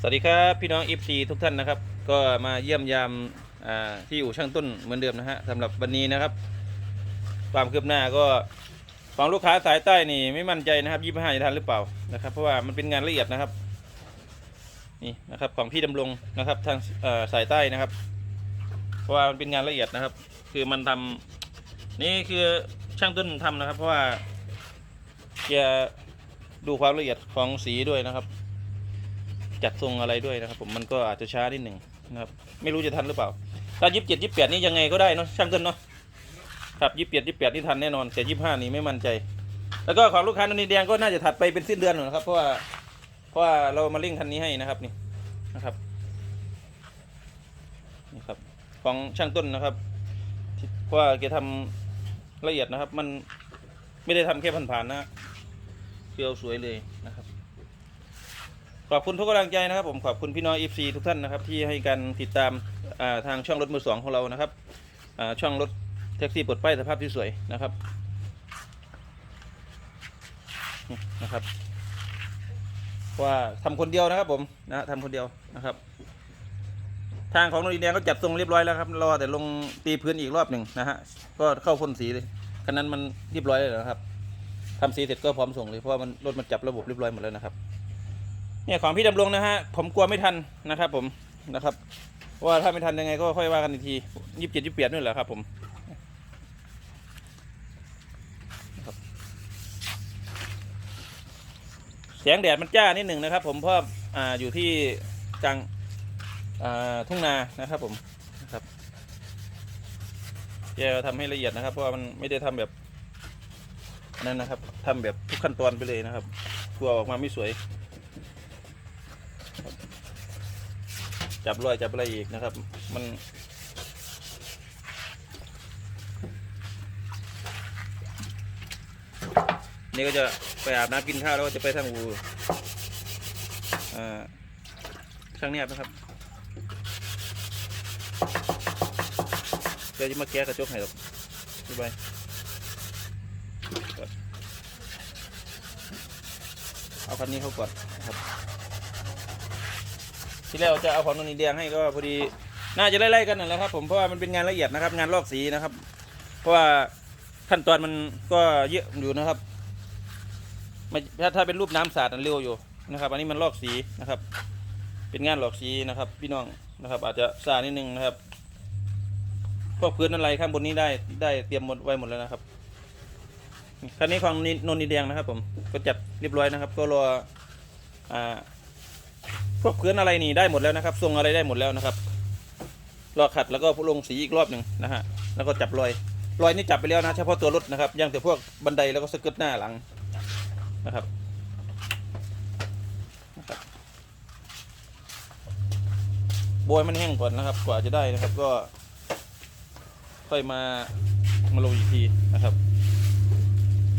สวัสดีครับพี่น้อง FC ทุกท่านนะครับ ก็มาเยี่ยมยามที่อยู่ช่างต้นเหมือนเดิมนะฮะสำหรับวันนี้นะครับ ความคืบหน้าก็ของลูกค้าสายใต้นี่ไม่มั่นใจนะครับยี่ห้าจะทันหรือเปล่านะครับ เพราะว่ามันเป็นงานละเอียดนะครับนี่นะครับของพี่ดำรงนะครับทางสายใต้นะครับ เพราะว่ามันเป็นงานละเอียดนะครับ คือมันทำนี่คือช่างต้นทำนะครับ เพราะว่าแกดูความละเอียดของสีด้วยนะครับ จัดทรงอะไรด้วยนะครับ ผมมันก็อาจจะช้านิดหนึ่งนะครับ ไม่รู้จะทันหรือเปล่าถ้ายี่สิบเจ็ดยี่สิบแปดนี่ยังไงก็ได้เนาะช่างต้นเนาะครับยี่สิบเจ็ดยี่สิบแปดนี่ทันแน่นอนแต่ยี่สิบห้านี่ไม่มั่นใจ แล้วก็ของลูกค้านนนีแดงก็น่าจะถัดไปเป็นสิ้นเดือนหนอยนะครับเพราะว่าเพราะว่าเรามาเร่งคันนี้ให้นะครับนี่นะครับนี่ครับของช่างต้นนะครับเพราะว่าแกทำละเอียดนะครับ มันไม่ได้ทำแค่ผ่านๆนะคือเอาสวยเลยนะครับ ขอบคุณทุกกำลังใจนะครับผมขอบคุณพี่น้องเอฟซีทุกท่านนะครับที่ให้การติดตามทางช่องรถมือสองของเรานะครับช่องรถแท็กซี่ปลดป้ายสภาพที่สวยนะครับนะครับว่าทำคนเดียวนะครับผมนะทำคนเดียวนะครับ ทางของนนทแดงก็จัดทรงเรียบร้อยแล้วครับรอแต่ลงตีพื้นอีกรอบหนึ่งนะฮะก็เข้าพ่นสีเลยคันนั้นมันเรียบร้อยเลยนะครับทำสีเสร็จก็พร้อมส่งเลยเพราะว่ามันรถมันจับระบบเรียบร้อยหมดแล้วนะครับ เนี่ยของพี่ดำรงนะฮะผมกลัวไม่ทันนะครับ ผมนะครับว่าถ้าไม่ทันยังไงก็ค่อยว่ากันอีกทียี่สิบเจ็ดยี่สิบแปดนี่แหละครับ ผมแสงแดดมันจ้านิดหนึ่งนะครับ ผมเพราะอ่าอยู่ที่กลางอ่าทุ่งนานะครับ ผมนะครับแกทำให้ละเอียดนะครับ เพราะว่ามันไม่ได้ทำแบบนั่นนะครับทำแบบทุกขั้นตอนไปเลยนะครับกลัวออกมาไม่สวย จับรอยจับอะไรอีกนะครับ มัน นี่ก็จะไปอาบน้ำกินข้าวแล้วก็จะไปทางอูอ่าช่างเนียบนะครับเดี๋ยวจะมาแก้กระจกให้หรอกบ๊ายบายครับเอาคันนี้เข้าก่อนนะครับ ที่แรกจะเอาของนนนีแดงให้ก็พอดีน่าจะไล่ๆกันนั่นแหละครับผมเพราะว่ามันเป็นงานละเอียดนะครับ งานลอกสีนะครับ เพราะว่าขั้นตอนมันก็เยอะอยู่นะครับถ้าถ้าเป็นรูปน้ำสาดอันเร็วอยู่นะครับ อันนี้มันลอกสีนะครับ เป็นงานลอกสีนะครับ พี่น้องนะครับ อาจจะสานิดนึงนะครับพวกพื้นอะไรข้างบนนี้ได้ได้เตรียมหมดไว้หมดแล้วนะครับคันนี้ของนนนีแดงนะครับ ผมก็จัดเรียบร้อยนะครับ ก็รออ่า พวกพื้นอะไรนี่ได้หมดแล้วนะครับ ทรงอะไรได้หมดแล้วนะครับรอขัดแล้วก็ลงสีอีกรอบหนึ่งนะฮะแล้วก็จับรอยรอยนี่จับไปแล้วนะเฉพาะตัวรถนะครับยังแต่พวกบันไดแล้วก็สเกิร์ตหน้าหลังนะครับนะครับโบยมันแห้งก่อนนะครับ กว่าจะได้นะครับก็ ค่อยมามาลงอีกทีนะครับ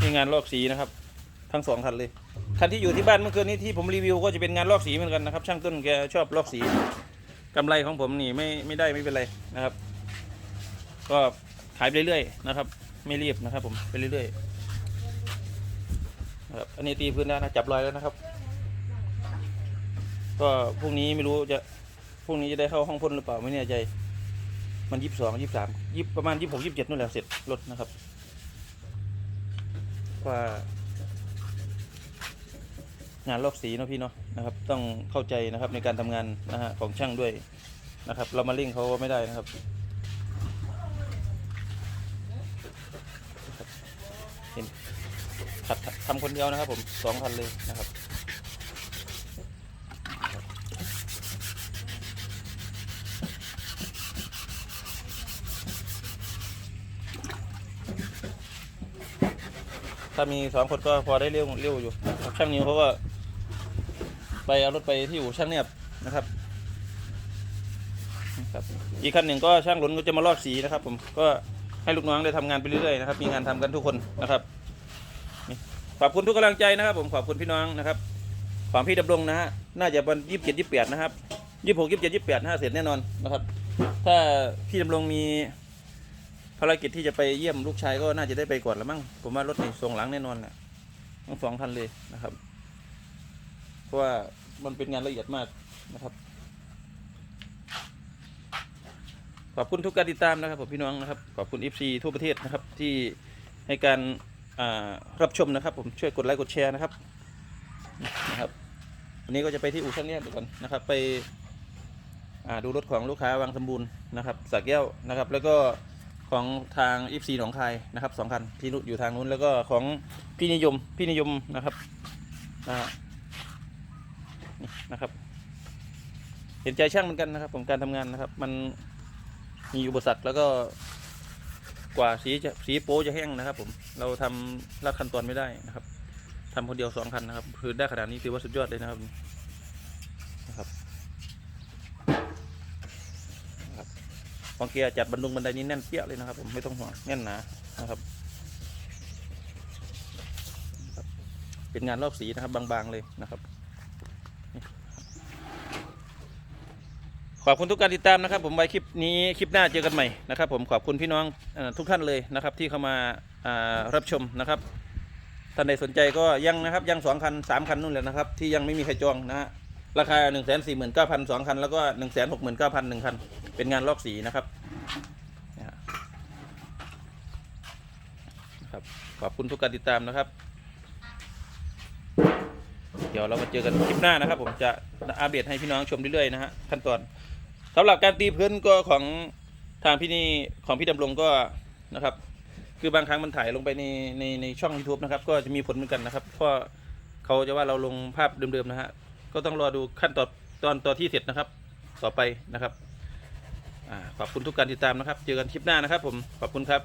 นี่งานลอกสีนะครับ ทั้งสองคันเลยคันที่อยู่ที่บ้านเมื่อคืนนี้ที่ผมรีวิวก็จะเป็นงานลอกสีเหมือนกันนะครับ ช่างต้นแกชอบลอกสีกำไรของผมนี่ไม่ไม่ได้ไม่เป็นไรนะครับ ก็ขายไปเรื่อยๆนะครับ ไม่รีบนะครับ ผมไปเรื่อยๆนะครับอันนี้ตีพื้นแล้วนะจับรอยแล้วนะครับ ก็พรุ่งนี้ไม่รู้จะพรุ่งนี้จะได้เข้าห้องพ่นหรือเปล่าไม่แน่ใจ มันยี่สิบสองยี่สิบสามยี่ประมาณยี่สิบหกยี่สิบเจ็ดนู่นแหละเสร็จรถนะครับว่า งานลอกสีเนาะพี่เนาะนะครับ ต้องเข้าใจนะครับในการทำงานนะฮะของช่างด้วยนะครับ เรามาเร่งเขาก็ไม่ได้นะครับเห็นขัดทำคนเดียวนะครับ ผมสองคันเลยนะครับถ้ามีสองคนก็พอได้เร็วเร็วอยู่ช่างนิวเขาก็ ไปเอารถไปที่อู่ช่างเนียบนะครับนะครับ อีกคันหนึ่งก็ช่างหลุนก็จะมาลอกสีนะครับ ผมก็ให้ลูกน้องได้ทำงานไปเรื่อยๆนะครับมีงานทำกันทุกคนนะครับขอบคุณทุกกำลังใจนะครับ ผมขอบคุณพี่น้องนะครับของพี่ดำรงนะฮะน่าจะวันยี่สิบเจ็ดยี่สิบแปดนะครับยี่สิบหกยี่สิบเจ็ดยี่สิบแปดน่าเสร็จแน่นอนนะครับ ถ้าพี่ดำรงมีภารกิจที่จะไปเยี่ยมลูกชายก็น่าจะได้ไปก่อนล้วมั้งผมว่ารถนี่ส่งหลังแน่นอนแหละทั้งสองคันเลยนะครับ เพราะว่ามันเป็นงานละเอียดมากนะครับ ขอบคุณทุกการติดตามนะครับผมพี่น้องนะครับ ขอบคุณ FC ทั่วประเทศนะครับที่ให้การรับชมนะครับ ผมช่วยกดไลค์กดแชร์นะครับนะครับวันนี้ก็จะไปที่อู่ช่างเนี่ยเดี๋ยวก่อนนะครับ ไปดูรถของลูกค้าวังสมบูรณ์นะครับสักแก้วนะครับ แล้วก็ของทาง FC หนองคายนะครับสองคันที่อยู่ทางนู้นแล้วก็ของพี่นิยมพี่นิยมนะครับอ่า นะครับ เห็นใจช่างเหมือนกันนะครับ ผมการทำงานนะครับ มันมีอุปสรรคแล้วก็กว่าสีจะสีโป้จะแห้งนะครับ ผมเราทำลากขั้นตอนไม่ได้นะครับทำคนเดียวสองคันนะครับ คือได้ขนาดนี้ถือว่าสุดยอดเลยนะครับนะครับนะครับของเกียร์จัดบันดุงบันไดนี้แน่นเปี้ยเลยนะครับ ผมไม่ต้องห่วงแน่นหนานะครับครับเป็นงานรอบสีนะครับบางๆเลยนะครับ ขอบคุณทุกการติดตามนะครับ ผมไว้คลิปนี้คลิปหน้าเจอกันใหม่นะครับผมขอบคุณพี่น้องอทุกท่านเลยนะครับที่เข้ามาารับชมนะครับท่านใดสนใจก็ยังนะครับยังสองคันสามคันนู่นแหละนะครับที่ยังไม่มีใครจองนะฮะราคา1นึ่งแสนสี่หมื่นเก้าพันสองคันแล้วก็1นึ่งแสนหกหมื่นเก้าพันหนึ่งคันเป็นงานลอกสีนะครับนะครับขอบคุณทุกการติดตามนะครับ เดี๋ยวเรามาเจอกันคลิปหน้านะครับ ผมจะอัปเดตให้พี่น้องชมเรื่อยๆนะฮะขั้นตอน สำหรับการตีพื้นก็ของทางพี่นี่ของพี่ดำรงก็นะครับ คือบางครั้งมันถ่ายลงไปในในในช่อง YouTube นะครับ ก็จะมีผลเหมือนกันนะครับเพราะเขาจะว่าเราลงภาพเดิมๆนะฮะก็ต้องรอดูขั้นตอนตอนตอนที่เสร็จนะครับ ต่อไปนะครับอ่าขอบคุณทุกการติดตามนะครับ เจอกันคลิปหน้านะครับ ผมขอบคุณครับ